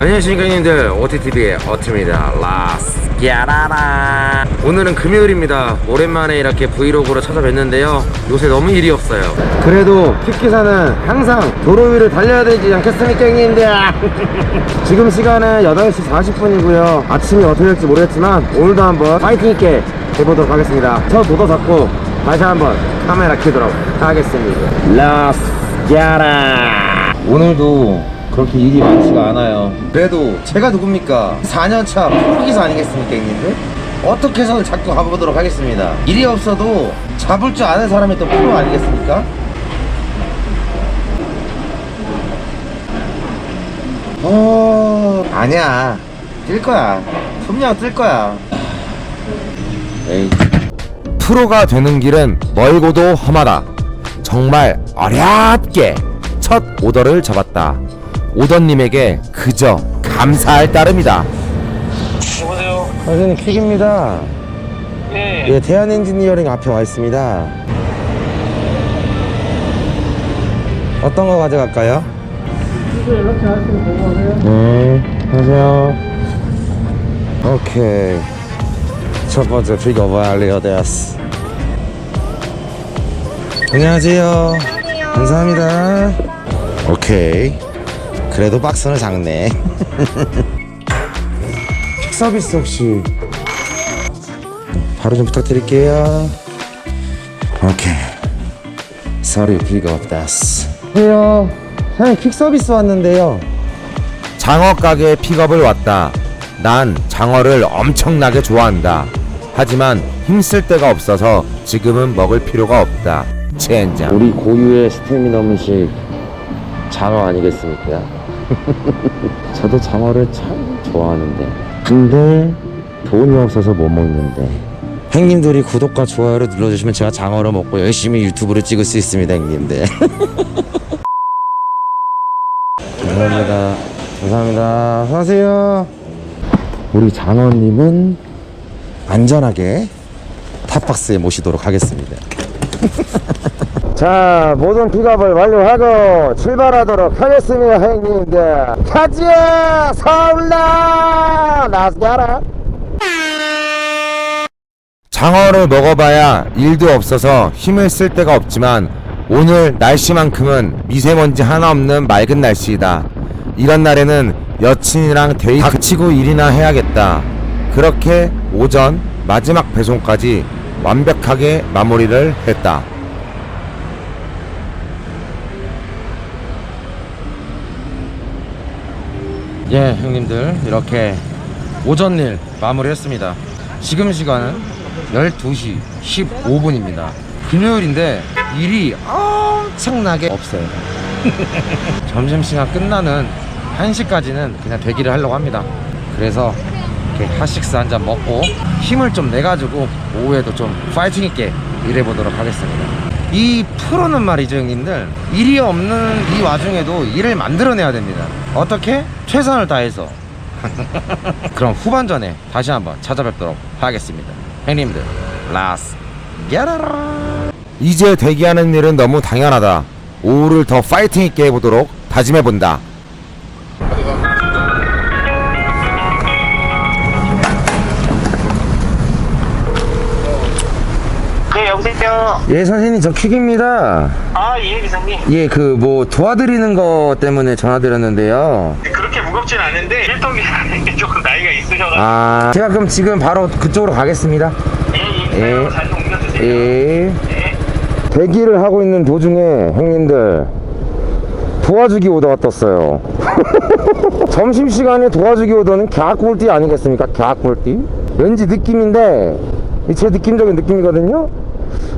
안녕하십니까 형님들. OTTV의 어트입니다. 라스 야라라 오늘은 금요일입니다. 오랜만에 이렇게 브이로그로 찾아뵀는데요. 요새 너무 일이 없어요. 그래도 킥기사는 항상 도로 위를 달려야 되지 않겠습니까 형님들? 지금 시간은 8시 40분이고요. 아침이 어떻게 될지 모르겠지만 오늘도 한번 파이팅 있게 해보도록 하겠습니다. 저 도도 잡고 다시 한번 카메라 켜도록 하겠습니다. 라스 야라 오늘도 그렇게 일이 많지가 않아요. 그래도 제가 누굽니까? 4년차 프로기사 아니겠습니까, 형님들? 어떻게 해서든 자꾸 가보도록 하겠습니다. 일이 없어도 잡을 줄 아는 사람이 또 프로 아니겠습니까? 어, 아니야. 뜰 거야. 분명 뜰 거야. 에이. 프로가 되는 길은 멀고도 험하다. 정말 어렵게 첫 오더를 잡았다. 오더님에게 그저 감사할 따름이다. 여보세요? 선생님 퀵입니다. 예. 예, 대한 엔지니어링 앞에 와 있습니다. 어떤 거 가져갈까요? 네, 하세요. 오케이. 첫 번째 픽업 완료되었어. 안녕하세요. 감사합니다. 오케이. 그래도 박스는 작네. 픽 서비스 혹시 바로 좀 부탁드릴게요. 오케이. 서류 픽업 됐어. 해요. 사장님 퀵 서비스 왔는데요. 장어 가게 픽업을 왔다. 난 장어를 엄청나게 좋아한다. 하지만 힘쓸 데가 없어서 지금은 먹을 필요가 없다. 젠장. 우리 고유의 스테미너 음식 장어 아니겠습니까? 저도 장어를 참 좋아하는데. 근데 돈이 없어서 못 먹는데. 형님들이 구독과 좋아요를 눌러주시면 제가 장어를 먹고 열심히 유튜브를 찍을 수 있습니다 형님들. 감사합니다. 감사합니다. 안녕하세요. 우리 장어님은 안전하게 탑박스에 모시도록 하겠습니다 자 모든 픽업을 완료하고 출발하도록 하겠습니다 형님들 가자 서울라 나스가라 장어를 먹어봐야 일도 없어서 힘을 쓸 데가 없지만 오늘 날씨만큼은 미세먼지 하나 없는 맑은 날씨이다. 이런 날에는 여친이랑 데이트 닥치고 일이나 해야겠다. 그렇게 오전 마지막 배송까지 완벽하게 마무리를 했다. 예, 형님들 이렇게 오전 일 마무리했습니다. 지금 시간은 12시 15분입니다. 금요일인데 일이 엄청나게 없어요. 점심시간 끝나는 1시까지는 그냥 대기를 하려고 합니다. 그래서 이렇게 핫식스 한 잔 먹고 힘을 좀 내가지고 오후에도 좀 파이팅 있게 일해보도록 하겠습니다. 이 프로는 말이죠 형님들 일이 없는 이 와중에도 일을 만들어내야 됩니다. 어떻게? 최선을 다해서. 그럼 후반전에 다시 한번 찾아뵙도록 하겠습니다. 형님들 라스 야라라! 이제 대기하는 일은 너무 당연하다. 오후를 더 파이팅 있게 해보도록 다짐해본다 네? 예 선생님 저 퀵입니다 아, 예, 기사님. 예 그 뭐 도와드리는 거 때문에 전화드렸는데요 그렇게 무겁진 않은데, 일동이 조금 나이가 있으셔가지고. 아 제가 그럼 지금 바로 그쪽으로 가겠습니다 예, 예, 예. 기사님 잘좀 옮겨주세요. 예 예. 대기를 하고 있는 도중에 형님들 도와주기 오더가 떴어요 점심시간에 도와주기 오더는 갸꿀띠 아니겠습니까 갸꿀띠 왠지 느낌인데 이제 느낌적인 느낌이거든요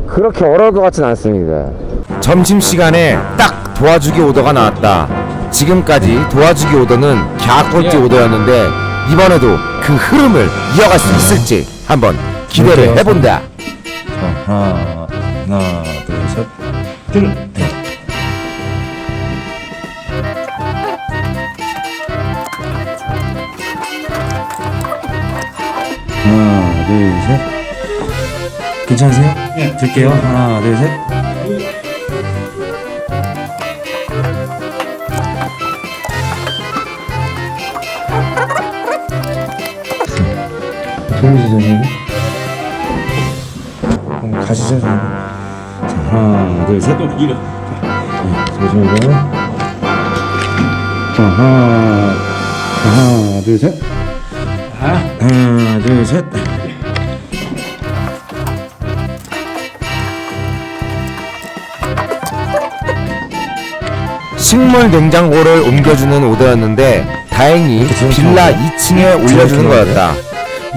그렇게 어려울 것 같진 않습니다. 점심시간에 딱 도와주기 오더가 나왔다. 지금까지 도와주기 오더는 갸꼴찌 예. 오더였는데 이번에도 그 흐름을 이어갈 수 있을지 한번 기대를 해본다. 하나, 하나, 둘, 셋, 둘, 넷. 네. 하나, 둘, 셋. 괜찮으세요? 네. 들게요. 하나, 둘, 셋. 도무지 전이 가시죠. 자, 하나, 둘, 셋. 이거. 잠시만요. 자, 하나, 하나, 둘, 셋. 하나, 둘, 셋. 식물 냉장고를 옮겨주는 오더였는데 다행히 빌라 2층에 올려주는 거였다.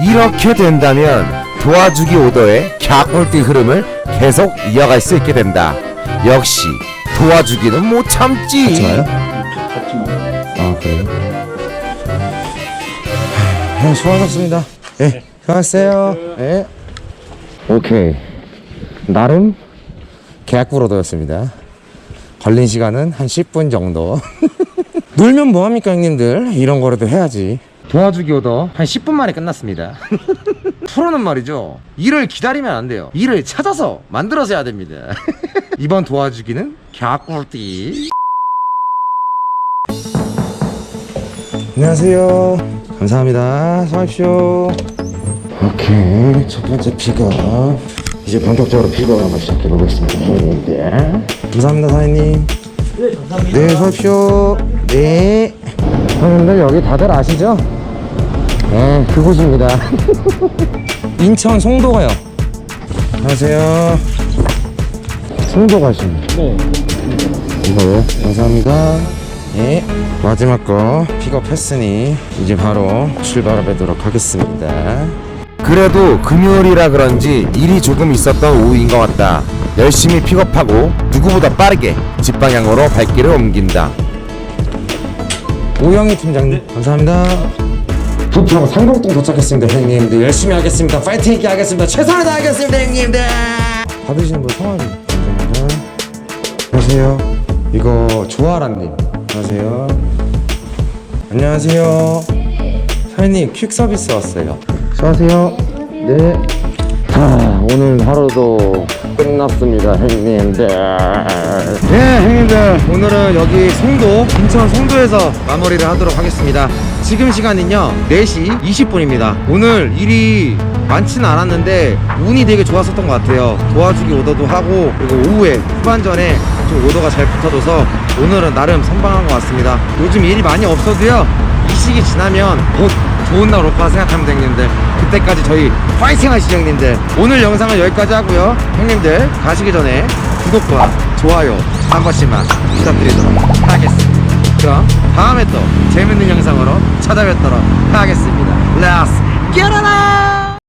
이렇게 된다면 도와주기 오더의 갸꼴띠 흐름을 계속 이어갈 수 있게 된다. 역시 도와주기는 못 참지. 같이 와요? 같이 먹어. 아, 그래요? 네, 수고하셨습니다. 예, 수고하셨어요. 예. 오케이. 나름 계약부로도였습니다. 걸린 시간은 한 10분 정도. 놀면 뭐합니까, 형님들? 이런 거라도 해야지. 도와주기 오더 한 10분 만에 끝났습니다. 프로는 말이죠. 일을 기다리면 안 돼요. 일을 찾아서 만들어서 해야 됩니다. 이번 도와주기는 갸꿀띠. 안녕하세요. 감사합니다. 수고하십시오. 오케이. 첫 번째 픽업. 이제 본격적으로 픽업 한번 시작해 보겠습니다. 감사합니다, 사장님. 네, 감사합니다. 네, 수고하십시오. 네. 형님들 여기 다들 아시죠? 네, 그곳입니다. 인천 송도가요. 안녕하세요. 송도 가십니다. 네. 이거요. 감사합니다. 예. 마지막 거 픽업했으니 이제 바로 출발하도록 하겠습니다. 그래도 금요일이라 그런지 일이 조금 있었던 오후인 것 같다. 열심히 픽업하고 누구보다 빠르게 집 방향으로 발길을 옮긴다. 오영희 팀장님 감사합니다. 부평 상곡동 도착했습니다 형님들. 열심히 하겠습니다. 파이팅 있게 하겠습니다. 최선을 다하겠습니다 형님들. 받으시는 분 성함이 감사합니다. 안녕하세요. 이거 조아라님. 안녕하세요. 안녕하세요. 사장님 퀵 서비스 왔어요 수고하세요 네 자, 오늘 하루도 끝났습니다, 형님들. 네, 형님들. 오늘은 여기 송도, 인천 송도에서 마무리를 하도록 하겠습니다. 지금 시간은요, 4시 20분입니다. 오늘 일이 많지는 않았는데, 운이 되게 좋았었던 것 같아요. 도와주기 오더도 하고, 그리고 오후에 후반전에 좀 오더가 잘 붙어줘서, 오늘은 나름 선방한 것 같습니다. 요즘 일이 많이 없어도요, 이 시기 지나면 곧 좋은 날올 거라 생각하면 형님들 그때까지 저희 파이팅 하시죠 형님들. 오늘 영상은 여기까지 하고요. 형님들 가시기 전에 구독과 좋아요 한 번씩만 부탁드리도록 하겠습니다. 그럼 다음에 또 재밌는 영상으로 찾아뵙도록 하겠습니다. Let's get it!